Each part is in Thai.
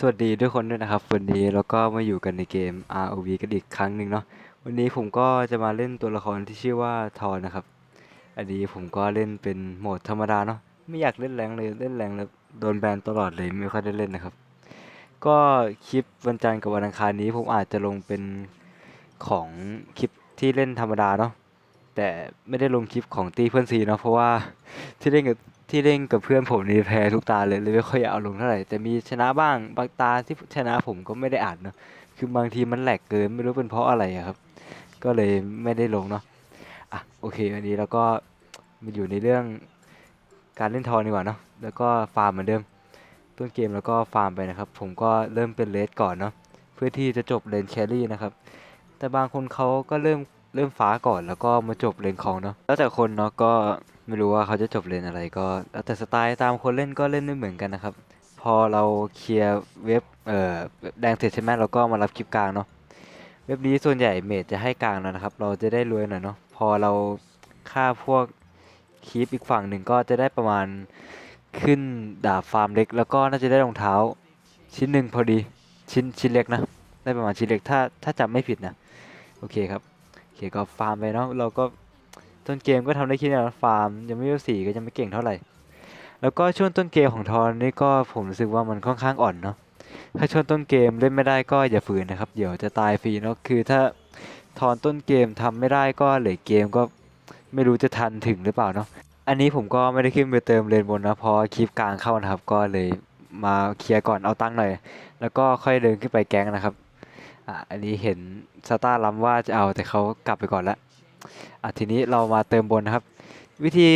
สวัสดีทุกคนด้วยนะครับ วันนี้เราก็มาอยู่กันในเกม ROV กันอีกครั้งหนึ่งเนาะวันนี้ผมก็จะมาเล่นตัวละครที่ชื่อว่าทอนนะครับ อันนี้ผมก็เล่นเป็นโหมดธรรมดาเนาะไม่อยากเล่นแรงเลยเล่นแรงแล้วโดนแบนตลอดเลยไม่ค่อยได้เล่นนะครับ ก็คลิปวันจันทร์กับวันอังคารนี้ผมอาจจะลงเป็นของคลิปที่เล่นธรรมดาเนาะแต่ไม่ได้ลงคลิปของตีเพื่อนซีเนาะเพราะว่าที่เล่นกับ ที่เล่นกับเพื่อนผมนี่แพ้ทุกตาเลยเลยไม่ค่อยอยากเอาลงเท่าไหร่แต่มีชนะบ้างบางตาที่ชนะผมก็ไม่ได้อ่านเนาะคือบางทีมันแหลกเกินไม่รู้เป็นเพราะอะไรอะครับ ก็เลยไม่ได้ลงเนาะอะโอเควันนี้เราก็มาอยู่ในเรื่องการเล่นทอนดีกว่าเนาะแล้วก็ฟาร์มเหมือนเดิม ต้นเกมแล้วก็ฟาร์มไปนะครับ ผมก็เริ่มเป็นเลสก่อนเนาะเพื่อที่จะจบเลนแครี่นะครับ แต่บางคนเขาก็เริ่มเริ่มฟ้าก่อนแล้วก็มาจบเลนของเนาะแล้วแต่คนเนาะก็ ไม่รู้ว่าเขาจะจบเลนอะไรก็แล้วแต่สไตล์ตามคนเล่นก็เล่นไม่เหมือนกันนะครับ พอเราเคลียร์เว็บเอ่อแดงเสร็จใช่ไหมเราก็มารับคลิปกลางเนาะเว็บนี้ส่วนใหญ่เมจจะให้กลางแล้วนะครับ เราจะได้รวยหน่อยเนาะพอเราฆ่าพวกคีปอีกฝั่งหนึ่งก็จะได้ประมาณขึ้นดาบฟาร์มเล็ก แล้วก็น่าจะได้รองเท้า ชิ้นหนึ่งพอดีชิ้นชิ้นเล็กนะ ได้ประมาณชิ้นเล็กถ้าถ้าจำไม่ผิดนะโอเคครับโอเคก็ฟาร์มไปเนาะเราก็ ต้นเกมก็ทำได้แค่นี้นฟาร์มยังไม่รู้สี่ก็ยังไม่เก่งเท่าไหร่ แล้วก็ช่วงต้นเกมของทอนนี่ก็ผมรู้สึกว่ามันค่อนข้างอ่อนเนาะถ้าช่วงต้นเกมเล่นไม่ได้ก็อย่าฝืนนะครับ เดี๋ยวจะตายฟรีเนาะคือถ้าทอนต้นเกมทำไม่ได้ก็เหลยเกมก็ไม่รู้จะทันถึงหรือเปล่าเนาะอันนี้ผมก็ไม่ได้ขึ้นไปเติมเลนบนนะเพราะคลิปกลางเข้านะครับ ก็เลยมาเคลียร์ก่อนเอาตั้งหน่อย แล้วก็ค่อยเดินขึ้นไปแก๊งนะครับอะอันนี้เห็นสตาร์ล้ำว่าจะเอาแต่เขากลับไปก่อนแล้ว อะทีนี้เรามาเติมบนนะครับ วิธี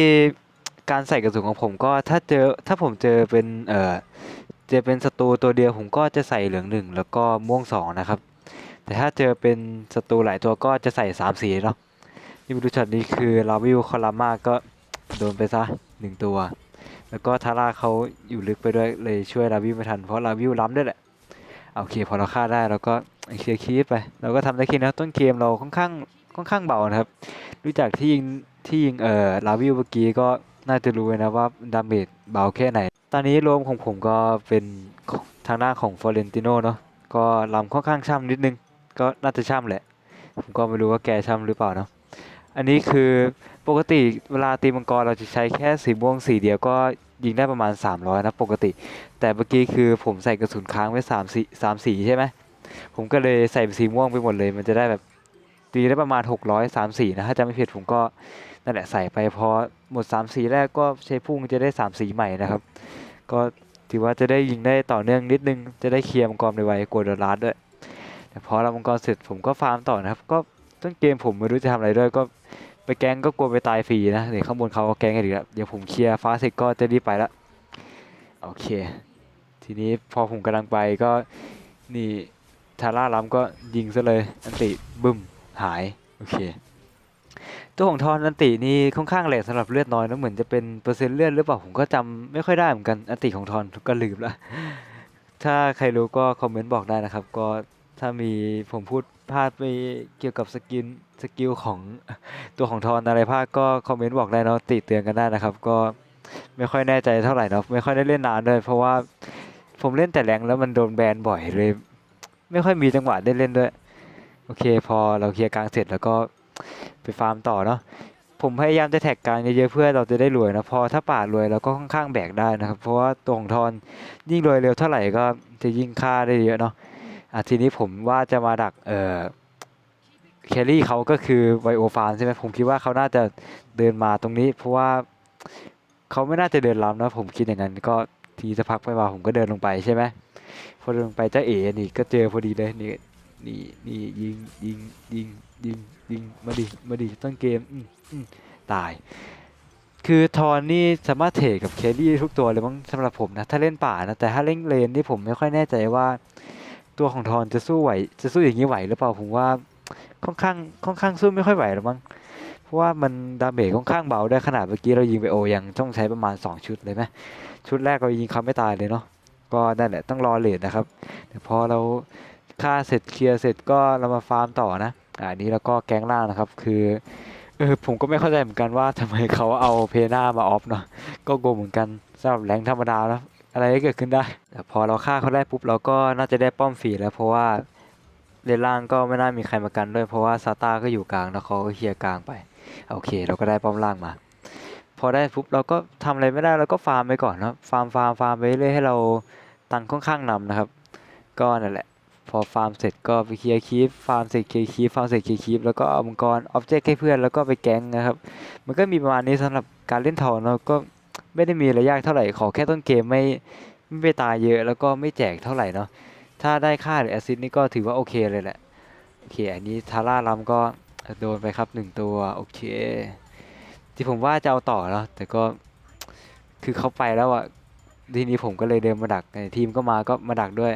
การใส่กระสุนของผมก็ถ้าเจอถ้าผมเจอเป็นเอ่อเจอเป็นศัตรูตัวเดียวผมก็จะใส่เหลืองหนึ่งแล้วก็ม่วงสองนะครับ แต่ถ้าเจอเป็นศัตรูหลายตัวก็จะใส่สามสีเนาะนี่มาดูช็อตนี้คือลาวิวคอลามาก็โดนไปซะหนึ่งตัว แล้วก็ทาร่าเขาอยู่ลึกไปด้วยเลยช่วยลาวิวไม่ทันเพราะลาวิวล้ำด้วยแหละโอเคพอเราฆ่าได้เราก็เคลียร์คีปไปเราก็ทำได้แค่นี้นะต้นเกมเราค่อนข้าง ค่อนข้างเบานะครับรู้จักที่ยิงที่ยิงเอ่อลาวิวเมื่อกี้ก็น่าจะรู้นะว่าดาเมจเบาแค่ไหน ตอนนี้รวมของผมก็เป็นทางหน้าของฟอเรนติโนเนาะก็ลำค่อนข้างช่ำนิดนึง ก็น่าจะช่ำแหละ ผมก็ไม่รู้ว่าแกช่ำหรือเปล่าเนาะอันนี้คือปกติเวลาตีมังกรเราจะใช้แค่สีม่วงสีเดียวก็ยิงได้ประมาณ 300 นะปกติ แต่เมื่อกี้คือผมใส่กระสุนค้างไว้3สี3สีใช่ไหมผมก็เลยใส่สีม่วงไปหมดเลย มันจะได้แบบ ตีได้ประมาณ 600 3สีนะถ้าจำไม่ผิดผมก็นั่นแหละใส่ไปพอหมด3สีแรกก็ใช้พุ่งจะได้3สีใหม่นะครับ ก็ถือว่าจะได้ยิงได้ต่อเนื่องนิดนึง จะได้เคลียร์มังกรในไวๆกดดอลลาร์ด้วยแต่พอเรามังกรเสร็จผมก็ฟาร์มต่อนะครับก็ต้นเกมผมไม่รู้จะทำอะไรด้วยก็ไปแกงก็กลัวไปตายฟรีนะเดี๋ยวข้างบนเขาก็แกงกันอีกแล้วเดี๋ยวผมเคลียร์ฟ้าเสร็จก็จะรีบไปละโอเค ทีนี้พอผมกำลังไปก็นี่ทาร่าล้ำก็ยิงซะเลยอันติบึ้ม หาย โอเค ตัวของทอนอันตินี่ค่อนข้างแหลกสำหรับเลือดน้อยนะเหมือนจะเป็นเปอร์เซ็นต์เลือดหรือเปล่าผมก็จำไม่ค่อยได้เหมือนกันอันติของทอนก็ลืมละถ้าใครรู้ก็คอมเมนต์บอกได้นะครับ ก็ถ้ามีผมพูดพลาดไปเกี่ยวกับสกินสกิลของตัวของทอนอะไรพลาดก็คอมเมนต์บอกได้เนาะติเตือนกันได้นะครับ ก็ไม่ค่อยแน่ใจเท่าไหร่เนาะไม่ค่อยได้เล่นนานด้วยเพราะว่าผมเล่นแต่แรงแล้วมันโดนแบนบ่อยเลย ไม่ค่อยมีจังหวะได้เล่นด้วย โอเค พอเราเคลียร์กลางเสร็จแล้วก็ไปฟาร์มต่อเนาะผมพยายามจะแท็กกลางเยอะๆเพื่อเราจะได้รวยนะพอถ้าป่ารวยเราก็ค่อนข้างแบกได้นะครับ เพราะว่าตัวของทอนยิ่งรวยเร็วเท่าไหร่ก็จะยิ่งฆ่าได้เยอะเนาะอะทีนี้ผมว่าจะมาดักเอ่อแคลรี่เขาก็คือไวโอฟานใช่ไหมผมคิดว่าเขาน่าจะเดินมาตรงนี้ เพราะว่าเขาไม่น่าจะเดินล้ำนะผมคิดอย่างนั้นก็ทีสักพักไปมาผมก็เดินลงไปใช่ไหมพอเดินลงไปเจ้าเอ๋นี่ก็เจอพอดีเลยนี่ นี่นี่ยิงยิงยิงยิงยิงมาดิมาดิต้นเกมอืมอืมตาย คือทอนนี่สามารถเทรดกับแครี่ทุกตัวเลยมั้งสำหรับผมนะ ถ้าเล่นป่านะ แต่ถ้าเล่นเลนนี่ผมไม่ค่อยแน่ใจว่า ตัวของทอนจะสู้ไหว จะสู้อย่างนี้ไหวหรือเปล่าผมว่าค่อนข้างค่อนข้างสู้ไม่ค่อยไหวหรอกมั้งเพราะว่ามันดาเมจค่อนข้างเบาได้ขนาดเมื่อกี้เรายิงไปโอยังต้องใช้ประมาณ 2 ชุดเลยไหมชุดแรกเรายิงเขาไม่ตายเลยเนาะก็นั่นแหละต้องรอเลทนะครับแต่พอเรา ฆ่าเสร็จเคลียร์เสร็จก็เรามาฟาร์มต่อนะอันนี้แล้วก็แก๊งล่างนะครับคือเออผมก็ไม่เข้าใจเหมือนกันว่าทำไมเขาเอาเพน่ามาออฟเนาะก็โกเหมือนกันสำหรับแรงธรรมดาแล้วอะไรก็เกิดขึ้นได้แต่พอเราฆ่าเขาได้ปุ๊บเราก็น่าจะได้ป้อมฟรีแล้วเพราะว่าเลนล่างก็ไม่น่ามีใครมากันด้วยเพราะว่าซาต้าก็อยู่กลางแล้วเขาก็เคลียร์กลางไปโอเค เราก็ได้ป้อมล่างมา พอได้ปุ๊บเราก็ทำอะไรไม่ได้เราก็ฟาร์มไปก่อนนะฟาร์มฟาร์มฟาร์มไปเรื่อยให้เราตังค์ค่อนข้างนำนะครับ ก็นั่นแหละ พอฟาร์มเสร็จก็ไปเคลียร์คีฟฟาร์มเสร็จเคลียร์คีฟฟาร์มเสร็จเคลียร์คีฟแล้วก็เอามังกรออบเจกต์ให้เพื่อนแล้วก็ไปแก๊งนะครับ มันก็มีประมาณนี้สำหรับการเล่นทอนเนาก็ไม่ได้มีอะไรยากเท่าไหร่ขอแค่ต้นเกมไม่ไม่ไปตายเยอะแล้วก็ไม่แจกเท่าไหร่เนาะถ้าได้ค่าหรือแอซิสต์นี่ก็ถือว่าโอเคเลยแหละโอเค อันนี้ทาร่าลัมก็โดนไปครับหนึ่งตัวโอเค ที่ผมว่าจะเอาต่อเนาะแต่ก็คือเขาไปแล้วอะทีนี้ผมก็เลยเดินมาดักทีมก็มาก็มาดักด้วย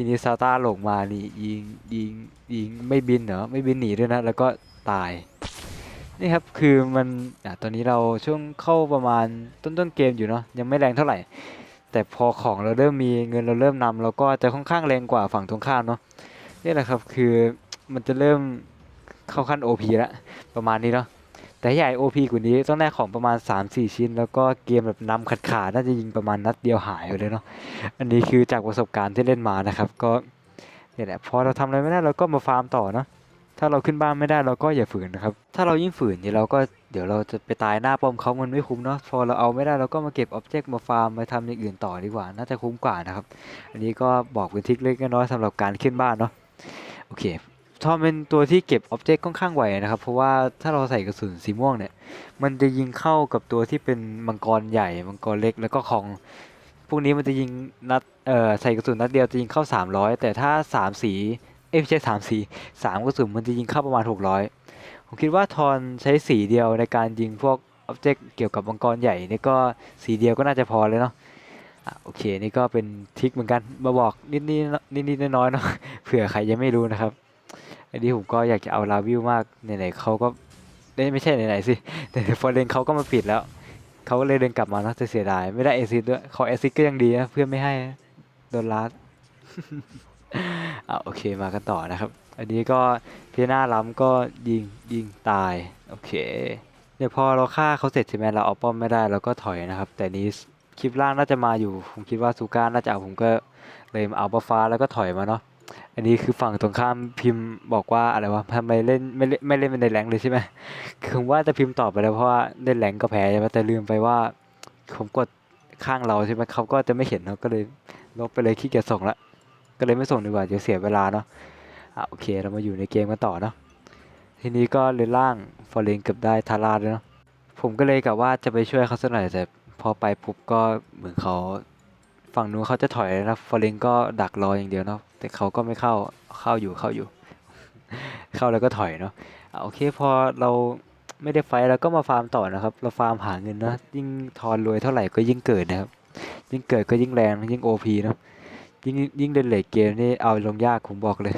ทีนี้ซาต้าหลงมานี่ยิงยิงยิงไม่บินเหรอไม่บินหนีด้วยนะ แล้วก็ตาย นี่ครับคือมันอะตอนนี้เราช่วงเข้าประมาณต้นต้นเกมอยู่เนาะยังไม่แรงเท่าไหร่ แต่พอของเราเริ่มมีเงินเราเริ่มนำเราก็จะค่อนข้างแรงกว่าฝั่งตรงข้ามเนาะนี่แหละครับคือมันจะเริ่มเข้าขั้น OP แล้วประมาณนี้เนาะ แต่ใหญ่ OP กว่านี้ต้องได้ของประมาณ 3-4 ชิ้น แล้วก็เกมแบบนำขาดขาดน่าจะยิงประมาณนัดเดียวหายไปเลยเนาะอันนี้คือจากประสบการณ์ที่เล่นมานะครับก็เนี่ยแหละพอเราทำอะไรไม่ได้เราก็มาฟาร์มต่อเนาะถ้าเราขึ้นบ้านไม่ได้เราก็อย่าฝืนนะครับ ถ้าเรายิ่งฝืนเนี่ยเราก็เดี๋ยวเราจะไปตายหน้าป้อมเขามันไม่คุ้มเนาะพอเราเอาไม่ได้เราก็มาเก็บอ็อบเจกต์มาฟาร์มมาทำอย่างอื่นต่อดีกว่า น่าจะคุ้มกว่านะครับ อันนี้ก็บอกเป็นทริคเล็กน้อยสำหรับการขึ้นบ้านเนาะโอเค ทอมเป็นตัวที่เก็บอ็อบเจกต์ค่อนข้างไวนะครับ เพราะว่าถ้าเราใส่กระสุนสีม่วงเนี่ย มันจะยิงเข้ากับตัวที่เป็นมังกรใหญ่ มังกรเล็กแล้วก็ของ พวกนี้มันจะยิงนัดเอ่อใส่กระสุนนัดเดียวจะยิงเข้า 300 แต่ถ้า 3 สีเอ้ยไม่ใช่3สีสามกระสุนมันจะยิงเข้าประมาณ 600 ผมคิดว่าทอนใช้สีเดียวในการยิงพวกอ็อบเจกต์เกี่ยวกับมังกรใหญ่นี่ก็สีเดียวก็น่าจะพอเลยเนาะอะโอเค นี่ก็เป็นทริคเหมือนกันมาบอกนิดนิดนิดนิดๆน้อยๆเนาะเผื่อใครยังไม่รู้นะครับ อันนี้ผมก็อยากจะเอาลาวิวมากไหนๆเขาก็ได้ยไม่ใช่ไหนๆสิแต่ฟอร์เรนเขาก็มาปิดแล้วเขาก็เลยเดินกลับมาเนาะแต่เสียดายไม่ได้เอซิดด้วยขอเอซิดก็ยังดีนะเพื่อนไม่ให้โดนลัดอะโอเคมากันต่อนะครับ อันนี้ก็พี่หน้าล้ำก็ยิงยิงตายโอเคเดี๋ยวพอเราฆ่าเขาเสร็จใช่ไหมเราเอาป้อมไม่ได้เราก็ถอยนะครับ แต่นี้คลิปล่างน่าจะมาอยู่ผมคิดว่าซูก้าน่าจะเอาผมก็เลยเอาบัฟฟ้าแล้วก็ถอยมาเนาะ อันนี้คือฝั่งตรงข้ามพิมพ์บอกว่าอะไรวะทำไมเล่นไม่เล่นไม่เล่นเป็นในแรงเลยใช่ไหมคือผมว่าจะพิมพ์ตอบไปแล้วเพราะว่าเล่นแรงก็แพ้ใช่ไหมแต่ลืมไปว่าผมกดข้างเราใช่ไหมเขาก็จะไม่เห็นเนาะก็เลยลบไปเลยขี้เกียจส่งละก็เลยไม่ส่งดีกว่าเดี๋ยวเสียเวลาเนาะอะโอเคเรามาอยู่ในเกมกันต่อเนาะทีนี้ก็เลยล่างฟอร์เรนเกือบได้ทาราด้วยเนาะผมก็เลยกะว่าจะไปช่วยเขาสักหน่อยแต่พอไปปุ๊บก็เหมือนเขาฝั่งนู้นเขาจะถอยนะฟอร์เรนก็ดักรออย่างเดียวเนาะ แต่เขาก็ไม่เข้าเข้าอยู่เข้าอยู่ เข้าแล้วก็ถอยเนาะโอเคพอเราไม่ได้ไฟท์เราก็มาฟาร์มต่อนะครับ เราฟาร์มหาเงินนะยิ่งทอนรวยเท่าไหร่ก็ยิ่งเกิดนะครับ ยิ่งเกิดก็ยิ่งแรงยิ่งโอพีเนาะยิ่งยิ่งเล่นเลทเกมนี่เอาลงยากผมบอกเลย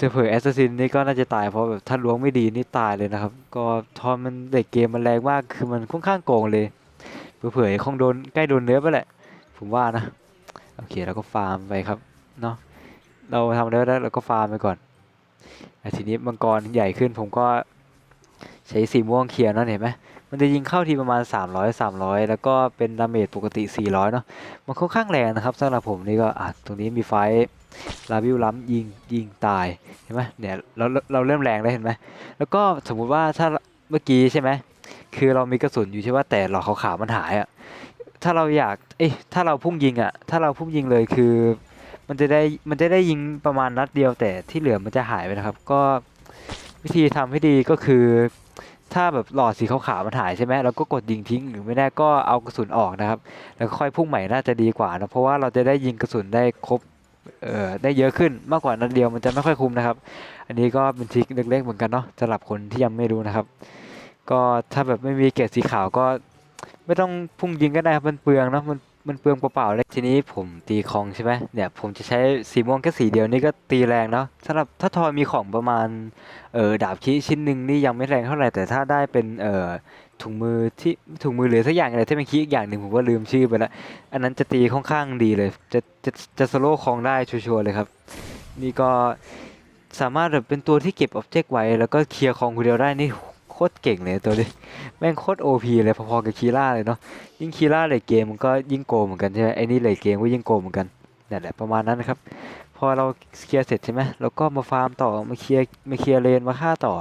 จะเผยแอสซัสซินนี่ก็น่าจะตายเพราะแบบถ้าล้วงไม่ดีนี่ตายเลยนะครับ ก็ทอนมันเลทเกมมันแรงมากคือมันค่อนข้างโกงเลยเผยๆคงโดนใกล้โดนเนื้อไปแหละ ผมว่านะ โอเคเราก็ฟาร์มไปครับ เนาะเราทำได้แล้วเราก็ฟาร์มไปก่อนอทีนี้มังกรใหญ่ขึ้นผมก็ใช้สีม่วงเคลียร์เนาะเห็นไหมมันจะยิงเข้าทีประมาณ 300 300 แล้วก็เป็นดาเมจปกติ 400 เนาะมันค่อนข้างแรงนะครับสำหรับผมนี่ก็อะตรงนี้มีไฟลาวิวล้ำยิงยิงตายเห็นไหมเนี่ยเราเราเริ่มแรงแล้วเห็นไหมแล้วก็สมมุติว่าถ้าเมื่อกี้ใช่ไหมคือเรามีกระสุนอยู่ใช่ว่าแต่หลอดขาวๆมันหายอะถ้าเราอยากเอ้ยถ้าเราพุ่งยิงอะถ้าเราพุ่งยิงเลยคือ มันจะได้มันจะได้ยิงประมาณนัดเดียวแต่ที่เหลือมันจะหายไปนะครับ ก็วิธีทำให้ดีก็คือ ถ้าแบบหลอดสีขาวๆมันหายใช่ไหมเราก็กดยิงทิ้งหรือไม่ได้ก็เอากระสุนออกนะครับ แล้วค่อยพุ่งใหม่น่าจะดีกว่านะเพราะว่าเราจะได้ยิงกระสุนได้ครบเอ่อได้เยอะขึ้นมากกว่านัดเดียวมันจะไม่ค่อยคุ้มนะครับ อันนี้ก็เป็นทริคเล็กๆเหมือนกันเนาะสำหรับคนที่ยังไม่รู้นะครับ ก็ถ้าแบบไม่มีเกรดสีขาวก็ไม่ต้องพุ่งยิงก็ได้ครับมันเปลืองเนาะมัน มันเปลืองเปล่าๆเลยทีนี้ผมตีคองใช่ไหมเนี่ยผมจะใช้สีม่วงแค่สีเดียวนี่ก็ตีแรงเนาะสำหรับถ้าทอยมีของประมาณเออดาบคีชิ้นหนึ่งนี่ยังไม่แรงเท่าไหร่แต่ถ้าได้เป็นเออถุงมือที่ถุงมือหรือสักอย่างอะไรที่เป็นคีอีกอย่างหนึ่งผมว่าลืมชื่อไปแล้วอันนั้นจะตีค่อนข้างดีเลย จะจะจะสโลว์คองได้ชัวร์ๆเลยครับ นี่ก็สามารถแบบเป็นตัวที่เก็บอ็อบเจกต์ไว้ แล้วก็เคลียร์คองคนเดียวได้นี่โโคตรเก่งเลยตัวนี้แม่งโคตรโอพีเลยพอๆกับคีร่าเลยเนาะยิ่งคีร่าเลยเกมมันก็ยิ่งโกงเหมือนกันใช่ไหมไอ้นี่เลยเกมก็ยิ่งโกงเหมือนกันนั่นแหละประมาณนั้นนะครับพอเราเคลียร์เสร็จใช่ไหมเราก็มาฟาร์มต่อมาเคลียร์มาเคลียร์เลนมาฆ่าต่อ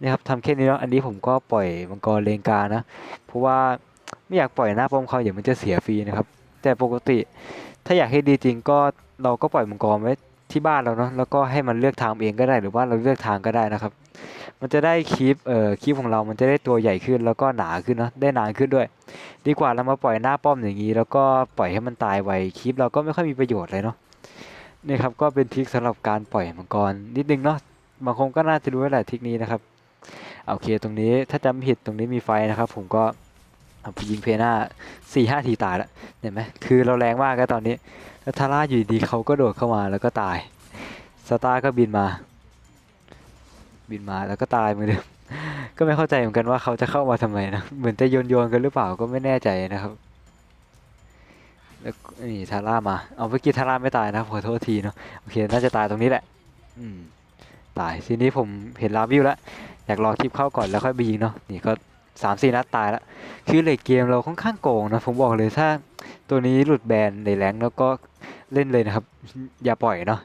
นะครับทำแค่นี้เนาะอันนี้ผมก็ปล่อยมังกรเลนกานะเพราะว่าไม่อยากปล่อยหน้าป้อมเขาเดี๋ยวมันจะเสียฟรีนะครับแต่ปกติถ้าอยากให้ดีจริงก็เราก็ปล่อยมังกรไว้ที่บ้านเราเนาะแล้วก็ให้มันเลือกทางเองก็ได้หรือว่าเราเลือกทางก็ได้นะครับ มันจะได้คลิปเอ่อคลิปของเรามันจะได้ตัวใหญ่ขึ้นแล้วก็หนาขึ้นเนาะได้นานขึ้นด้วย ดีกว่าเรามาปล่อยหน้าป้อมอย่างนี้ แล้วก็ปล่อยให้มันตายไวคลิปเราก็ไม่ค่อยมีประโยชน์เลยเนาะนี่ครับก็เป็นทริคสำหรับการปล่อยมังกรนิดนึงเนาะบางคนก็น่าจะรู้แล้วแหละทริคนี้นะครับโอเคตรงนี้ถ้าจำผิดตรงนี้มีไฟนะครับ ผมก็ยิงเพน่าสี่ห้าทีตายแล้วเห็นไหมคือเราแรงมากก็ตอนนี้แล้วทาร่าอยู่ดีเขาก็โดดเข้ามาแล้วก็ตายสตาร์ก็บินมา บินมาแล้วก็ตายเหมือนเดิม ก็ไม่เข้าใจเหมือนกันว่าเขาจะเข้ามาทำไมนะ เหมือนจะโยนโยนกันหรือเปล่าก็ไม่แน่ใจนะครับ แล้วนี่ทาร่ามา เอาเมื่อกี้ทาร่าไม่ตายนะขอโทษทีเนาะ โอเค น่าจะตายตรงนี้แหละ อืม ตาย ทีนี้ผมเห็นลาวิวแล้ว อยากรอคลิปเข้าก่อนแล้วค่อยไปยิงเนาะ นี่ก็สามสี่นัดตายแล้ว คือเลกเกมเราค่อนข้างโกงนะ ผมบอกเลยถ้าตัวนี้หลุดแบนในแรงแล้วก็เล่นเลยนะครับ อย่าปล่อยเนาะ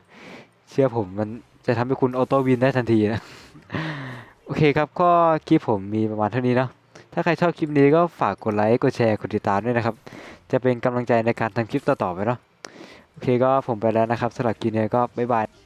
เชื่อผมมันจะทำให้คุณออโต้วินได้ทันทีนะ โอเคครับก็คลิปผมมีประมาณเท่านี้เนาะถ้าใครชอบคลิปนี้ก็ฝากกดไลค์กดแชร์กดติดตามด้วยนะครับ จะเป็นกำลังใจในการทำคลิปต่อๆไปเนาะโอเคก็ผมไปแล้วนะครับสำหรับคลิปนี้ก็บ๊ายบาย